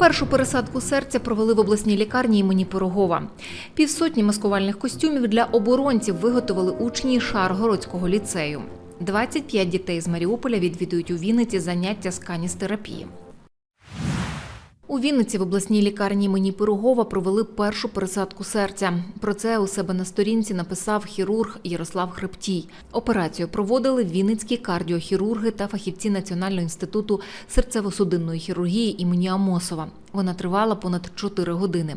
Першу пересадку серця провели в обласній лікарні імені Пирогова. Півсотні маскувальних костюмів для оборонців виготовили учні Шаргородського ліцею. 25 дітей з Маріуполя відвідують у Вінниці заняття з каністерапії. У Вінниці в обласній лікарні імені Пирогова провели першу пересадку серця. Про це у себе на сторінці написав хірург Ярослав Хребтій. Операцію проводили вінницькі кардіохірурги та фахівці Національного інституту серцево-судинної хірургії імені Амосова. Вона тривала понад 4 години.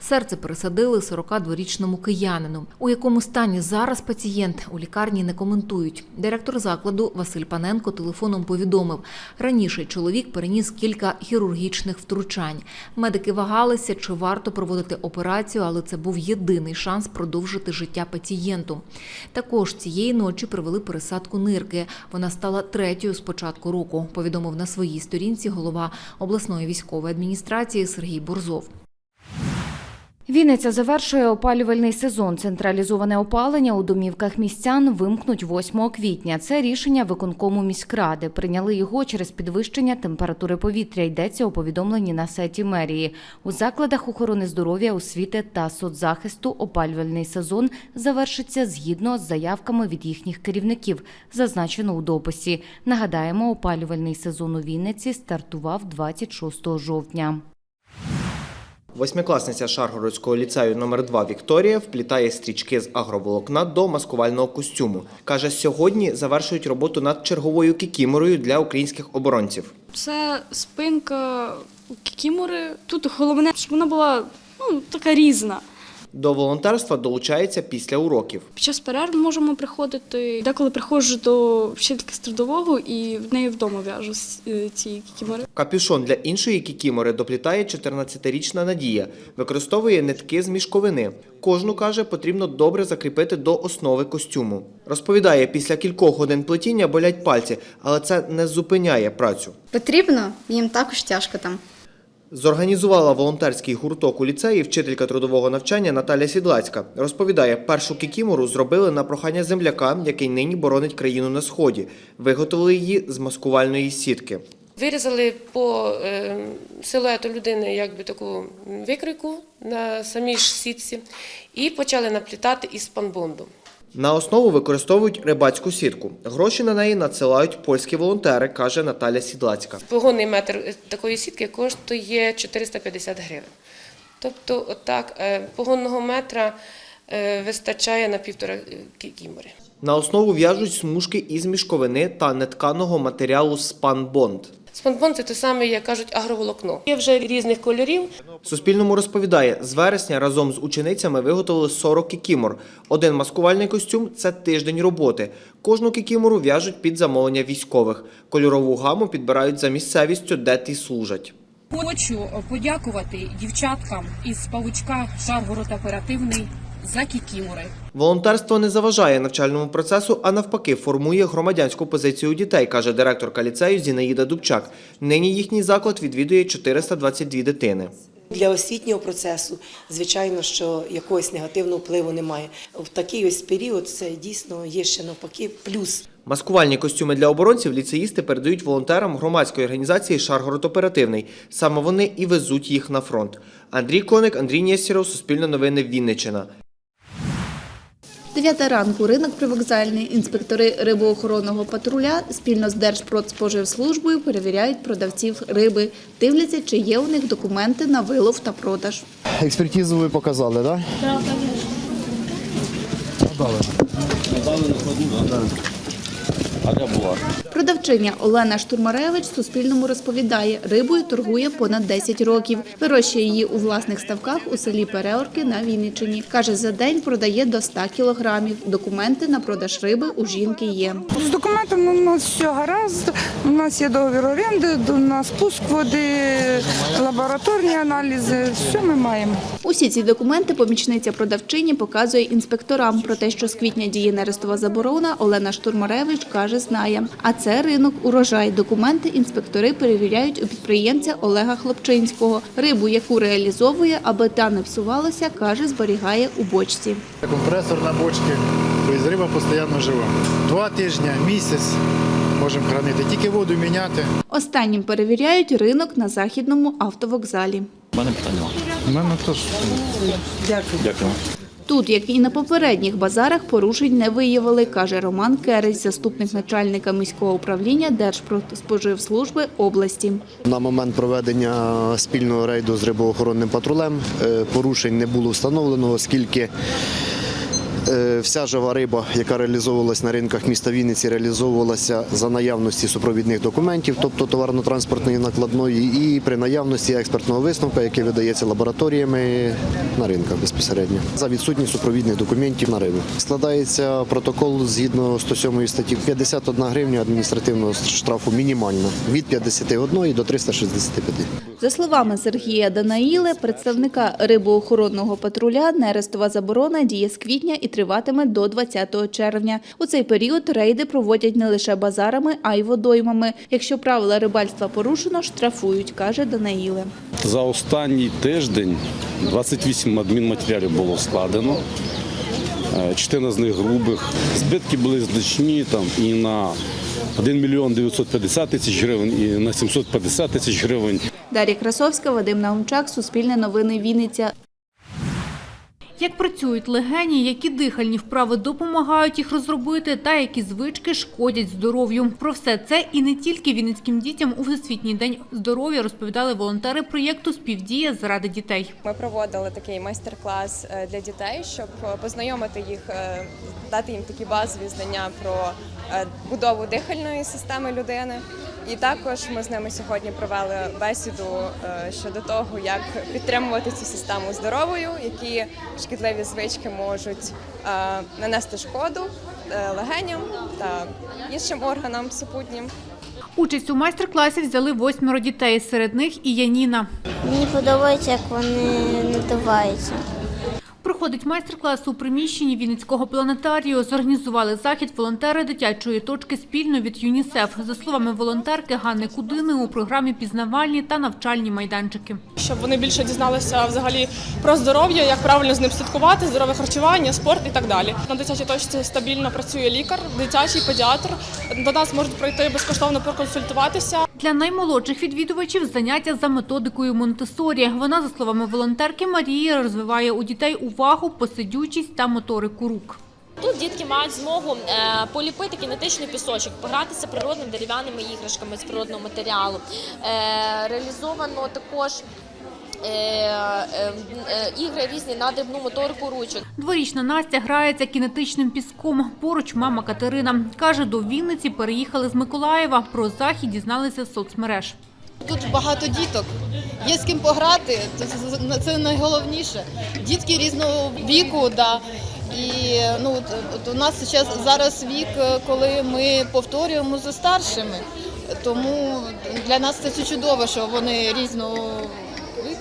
Серце пересадили 42-річному киянину. У якому стані зараз пацієнт у лікарні не коментують. Директор закладу Василь Паненко телефоном повідомив, раніше чоловік переніс кілька хірургічних втручань. Медики вагалися, чи варто проводити операцію, але це був єдиний шанс продовжити життя пацієнту. Також цієї ночі провели пересадку нирки. Вона стала третьою з початку року. Повідомив на своїй сторінці голова обласної військової адміністрації Сергій Бурзов. Вінниця завершує опалювальний сезон. Централізоване опалення у домівках містян вимкнуть 8 квітня. Це рішення виконкому міськради. Прийняли його через підвищення температури повітря. Йдеться у повідомленні на сайті мерії. У закладах охорони здоров'я, освіти та соцзахисту опалювальний сезон завершиться згідно з заявками від їхніх керівників. Зазначено у дописі. Нагадаємо, опалювальний сезон у Вінниці стартував 26 жовтня. Восьмикласниця Шаргородського ліцею номер 2 Вікторія вплітає стрічки з агроволокна до маскувального костюму. Каже, сьогодні завершують роботу над черговою кікіморою для українських оборонців. Це спинка кікімори. Тут головне, щоб вона була ну, така різна. До волонтерства долучається після уроків. Під час перерв можемо приходити. Деколи приходжу до вчительки з трудового і в неї вдома в'яжу е, ці кікімори. Капюшон для іншої кікімори доплітає 14-річна Надія. Використовує нитки з мішковини. Кожну каже, потрібно добре закріпити до основи костюму. Розповідає, після кількох годин плетіння болять пальці, але це не зупиняє працю. Потрібно, їм також тяжко там. Зорганізувала волонтерський гурток у ліцеї вчителька трудового навчання Наталя Сідлацька. Розповідає, першу кікімору зробили на прохання земляка, який нині боронить країну на сході. Виготовили її з маскувальної сітки. Вирізали по е, силуету людини якби таку викрику на самій ж сітці і почали наплітати із панбонду. На основу використовують рибацьку сітку. Гроші на неї надсилають польські волонтери, каже Наталя Сідлацька. Погонний метр такої сітки коштує 450 гривень. Тобто, отак, е, погонного метра е, вистачає на півтора е, кікімори. На основу в'яжуть смужки із мішковини та нетканого матеріалу спанбонд. Спанбонд – це те саме, як кажуть, агроволокно. Є вже різних кольорів. Суспільному розповідає, з вересня разом з ученицями виготовили 40 кікімор. Один маскувальний костюм це тиждень роботи. Кожну кікімору в'яжуть під замовлення військових. Кольорову гаму підбирають за місцевістю, де ті служать. Хочу подякувати дівчаткам із павучка Шаргород оперативний за кікімори. Волонтерство не заважає навчальному процесу, а навпаки формує громадянську позицію дітей, каже директорка ліцею Зінаїда Дубчак. Нині їхній заклад відвідує 422 дитини. Для освітнього процесу, звичайно, що якогось негативного впливу немає. В такий ось період це дійсно є ще навпаки плюс. Маскувальні костюми для оборонців ліцеїсти передають волонтерам громадської організації Шаргород Оперативний. Саме вони і везуть їх на фронт. Андрій Коник, Андрій Нєсіров, Суспільне новини, Вінниччина. Дев'ята ранку ринок привокзальний. Інспектори рибоохоронного патруля спільно з Держпродспоживслужбою перевіряють продавців риби, дивляться, чи є у них документи на вилов та продаж. Експертизу ви показали, так? Так, Продавчиня Олена Штурмаревич Суспільному розповідає, рибою торгує понад 10 років. Вирощує її у власних ставках у селі Переорки на Вінниччині. Каже, за день продає до 100 кілограмів. Документи на продаж риби у жінки є. З документами у нас все гаразд. У нас є договір оренди, у нас пуск води, лабораторні аналізи. Все ми маємо. Усі ці документи помічниця продавчині показує інспекторам. Про те, що з квітня діє нерестова заборона, Олена Штурмаревич каже, знає. А це ринок урожай. Документи інспектори перевіряють у підприємця Олега Хлопчинського. Рибу, яку реалізовує, аби та не псувалася, каже, зберігає у бочці. Компресор на бочці, тобто риба постійно жива. Два тижні, місяць можемо хранити, тільки воду міняти. Останнім перевіряють ринок на західному автовокзалі. У мене питання. У мене теж. Дякую. Тут, як і на попередніх базарах, порушень не виявили, каже Роман Кересь, заступник начальника міського управління Держпродспоживслужби області. На момент проведення спільного рейду з рибоохоронним патрулем е, порушень не було встановлено, оскільки вся жива риба, яка реалізовувалась на ринках міста Вінниці, реалізовувалася за наявності супровідних документів, тобто товарно-транспортної накладної, і при наявності експертного висновка, який видається лабораторіями на ринках безпосередньо, за відсутність супровідних документів на рибу. Складається протокол згідно 107 статті 51 гривня адміністративного штрафу мінімально від 51 до 365. За словами Сергія Данаїли, представника рибоохоронного патруля, нерестова заборона діє з квітня і триватиме до 20 червня. У цей період рейди проводять не лише базарами, а й водоймами. Якщо правила рибальства порушено, штрафують, каже Данаїле. За останній тиждень 28 адмінматеріалів було складено. Е, 14 з них грубих. Збитки були значні там і на 1 мільйон 950 тисяч гривень, і на 750 тисяч гривень. Дар'я Красовська, Вадим Наумчак, Суспільне новини Вінниця. Як працюють легені, які дихальні вправи допомагають їх розробити, та які звички шкодять здоров'ю. Про все це і не тільки вінницьким дітям у Всесвітній день здоров'я розповідали волонтери проєкту Співдія заради дітей. Ми проводили такий майстер-клас е, для дітей, щоб е, познайомити їх, е, дати їм такі базові знання про будову дихальної системи людини. І також ми з ними сьогодні провели бесіду е, щодо того, як підтримувати цю систему здоровою, які шкідливі звички можуть е, нанести шкоду е, легеням та іншим органам супутнім. Участь у майстер-класі взяли восьмеро дітей. Серед них і Яніна. Мені подобається, як вони надуваються. Проходить майстер-клас у приміщенні Вінницького планетарію. Зорганізували захід волонтери дитячої точки спільно від ЮНІСЕФ. За словами волонтерки Ганни Кудини, у програмі пізнавальні та навчальні майданчики. щоб вони більше дізналися взагалі про здоров'я, як правильно з ним слідкувати, здорове харчування, спорт і так далі. На дитячій точці стабільно працює лікар, дитячий педіатр. До нас можуть прийти безкоштовно проконсультуватися. Для наймолодших відвідувачів заняття за методикою Монтесорі. Вона, за словами волонтерки Марії, розвиває у дітей увагу, посидючість та моторику рук. Тут дітки мають змогу е, поліпити кінетичний пісочок, погратися природними дерев'яними іграшками з природного матеріалу. Е, реалізовано також ігри різні на дрібну моторику ручок. Дворічна Настя грається кінетичним піском. Поруч мама Катерина. Каже, до Вінниці переїхали з Миколаєва. Про захід дізналися з соцмереж. Тут багато діток, є з ким пограти, це, найголовніше. Дітки різного віку, да. І ну, от, у нас зараз, зараз вік, е, коли ми повторюємо за старшими. Тому для нас це чудово, що вони різного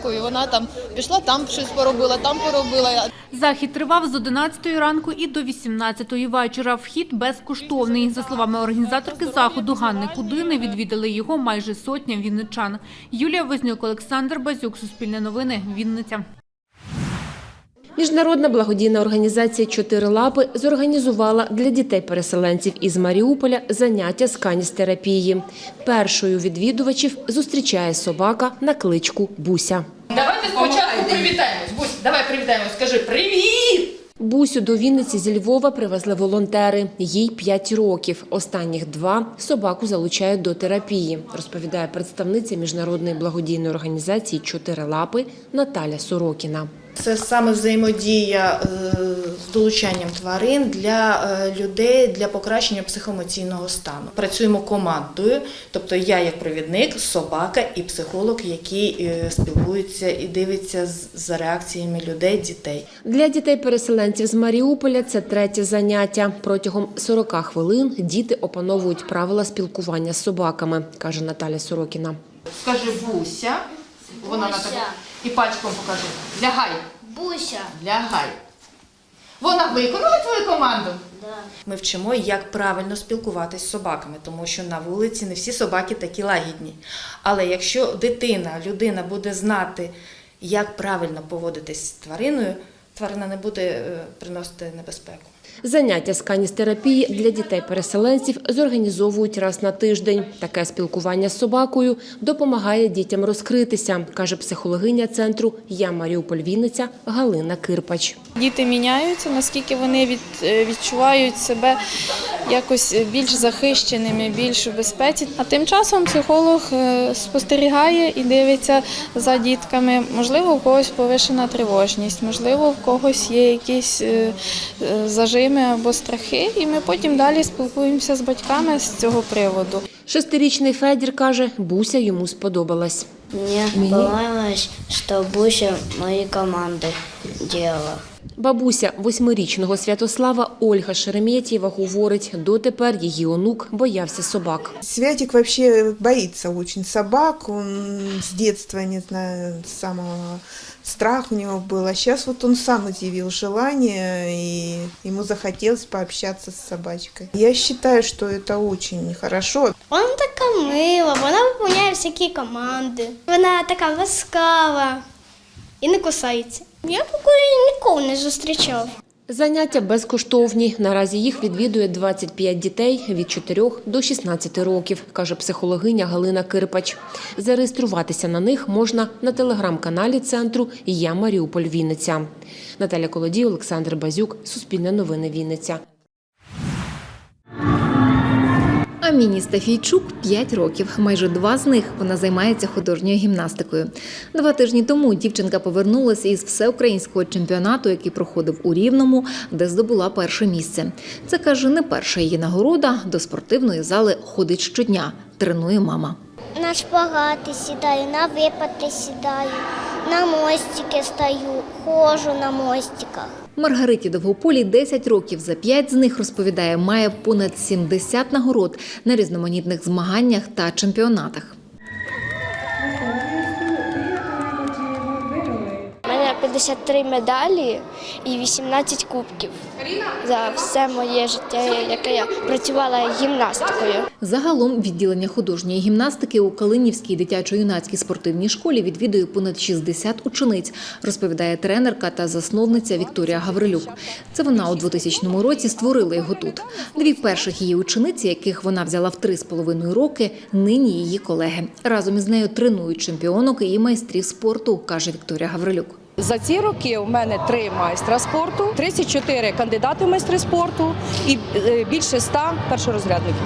і вона там пішла, там щось поробила, там поробила. Захід тривав з 11 ранку і до 18 вечора. Вхід безкоштовний. За словами організаторки заходу Ганни Кудини, відвідали його майже сотня вінничан. Юлія Вознюк, Олександр Базюк, Суспільне новини, Вінниця. Міжнародна благодійна організація «Чотири лапи» зорганізувала для дітей-переселенців із Маріуполя заняття з каністерапії. Першою відвідувачів зустрічає собака на кличку Буся. Давайте спочатку привітаємось. Бусь, давай привітаємось. Скажи привіт! Бусю до Вінниці зі Львова привезли волонтери. Їй 5 років. Останніх два собаку залучають до терапії, розповідає представниця міжнародної благодійної організації «Чотири лапи» Наталя Сорокіна. Це саме взаємодія е, з долучанням тварин для е, людей для покращення психоемоційного стану. Працюємо командою, тобто я як провідник, собака і психолог, який е, спілкується і дивиться з- за реакціями людей, дітей. Для дітей-переселенців з Маріуполя це третє заняття. Протягом 40 хвилин діти опановують правила спілкування з собаками, каже Наталя Сорокіна. Скажи Буся. Вона на тебе. І пальчиком покажи. Лягай. Буся. Лягай. Вона виконала твою команду? Ми вчимо, як правильно спілкуватись з собаками, тому що на вулиці не всі собаки такі лагідні. Але якщо дитина, людина буде знати, як правильно поводитись з твариною, тварина не буде е, приносити небезпеку. Заняття з каністерапії для дітей-переселенців зорганізовують раз на тиждень. Таке спілкування з собакою допомагає дітям розкритися, каже психологиня центру Я Маріуполь Вінниця Галина Кирпач. Діти міняються, наскільки вони е, відчувають себе якось більш захищеними, більш у безпеці. А тим часом психолог е, спостерігає і дивиться за дітками. Можливо, у когось повишена тривожність, можливо, в когось є якісь е, зажими або страхи, і ми потім далі спілкуємося з батьками з цього приводу. Шестирічний Федір каже, буся йому сподобалась. Мне понравилось, что Буся моей команды делала. Бабуся восьмирічного Святослава Ольга Шереметьєва говорить, дотепер її онук боявся собак. Святик вообще боится очень собак. Он с детства, не знаю, с самого страх у него был. А сейчас вот он сам изъявил желание, и ему захотелось пообщаться с собачкой. Я считаю, что это очень хорошо. Вона така мила, вона виконує всякі команди. Вона така ласкава і не кусається. Я такої ніколи не зустрічав. Заняття безкоштовні. Наразі їх відвідує 25 дітей від 4 до 16 років, каже психологиня Галина Кирпач. Зареєструватися на них можна на телеграм-каналі центру Я Маріуполь Вінниця. Наталя Колодій, Олександр Базюк, Суспільне новини Вінниця. Аміні Стафійчук 5 років. Майже два з них вона займається художньою гімнастикою. Два тижні тому дівчинка повернулася із всеукраїнського чемпіонату, який проходив у Рівному, де здобула перше місце. Це каже, не перша її нагорода. До спортивної зали ходить щодня. Тренує мама. На шпагати сідаю, на випати сідаю, на мостики стою, ходжу на мостиках. Маргариті Довгополій 10 років. За 5 з них розповідає, має понад 70 нагород на різноманітних змаганнях та чемпіонатах. 53 медалі і 18 кубків за все моє життя, яке я працювала гімнастикою. Загалом відділення художньої гімнастики у Калинівській дитячо-юнацькій спортивній школі відвідує понад 60 учениць, розповідає тренерка та засновниця Вікторія Гаврилюк. Це вона у 2000 році створила його тут. Дві перших її учениці, яких вона взяла в три з половиною роки, нині її колеги. Разом із нею тренують чемпіонок і майстрів спорту, каже Вікторія Гаврилюк. За ці роки у мене три майстра спорту, 34 кандидати в майстри спорту і е, більше 100 першорозрядників.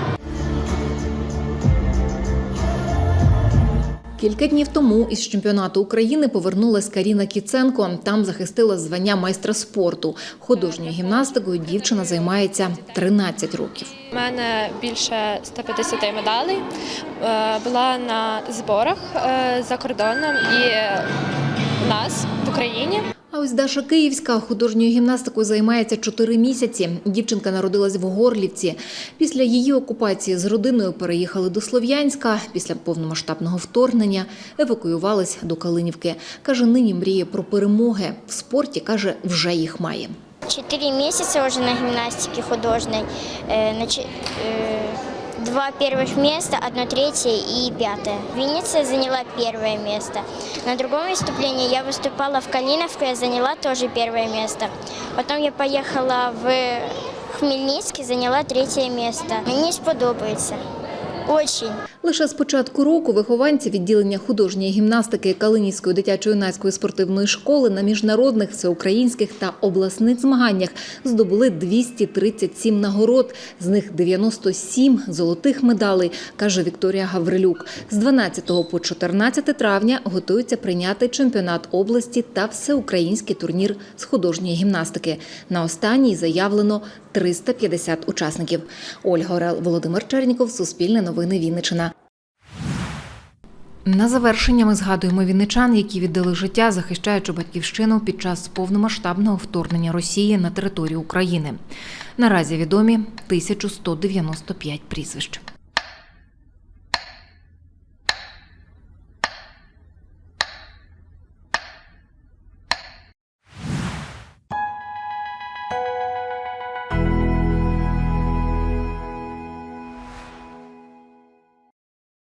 Кілька днів тому із чемпіонату України повернулась Каріна Кіценко. Там захистила звання майстра спорту. Художньою гімнастикою дівчина займається 13 років. У мене більше 150 медалей. Е, Була на зборах е, за кордоном і у нас Україні. А ось Даша Київська художньою гімнастикою займається 4 місяці. Дівчинка народилась в Горлівці. Після її окупації з родиною переїхали до Слов'янська. Після повномасштабного вторгнення евакуювались до Калинівки. Каже, нині мріє про перемоги. В спорті, каже, вже їх має. Четыре месяца уже на гимнастике художной Э, начи- э, Два первых места, одно третье и пятое. Винница заняла первое место. На другом выступлении я выступала в Калиновке, я заняла тоже первое место. Потом я поехала в Хмельницкий, заняла третье место. Мне сподобається. Очень. Лише з початку року вихованці відділення художньої гімнастики Калинівської дитячо-юнацької спортивної школи на міжнародних, всеукраїнських та обласних змаганнях здобули 237 нагород, з них 97 золотих медалей, каже Вікторія Гаврилюк. З 12 по 14 травня готуються прийняти чемпіонат області та всеукраїнський турнір з художньої гімнастики. На останній заявлено 350 учасників. Ольга Орел, Володимир Черніков, Суспільне новини Вінниччина. На завершення ми згадуємо вінничан, які віддали життя, захищаючи батьківщину під час повномасштабного вторгнення Росії на територію України. Наразі відомі 1195 прізвищ.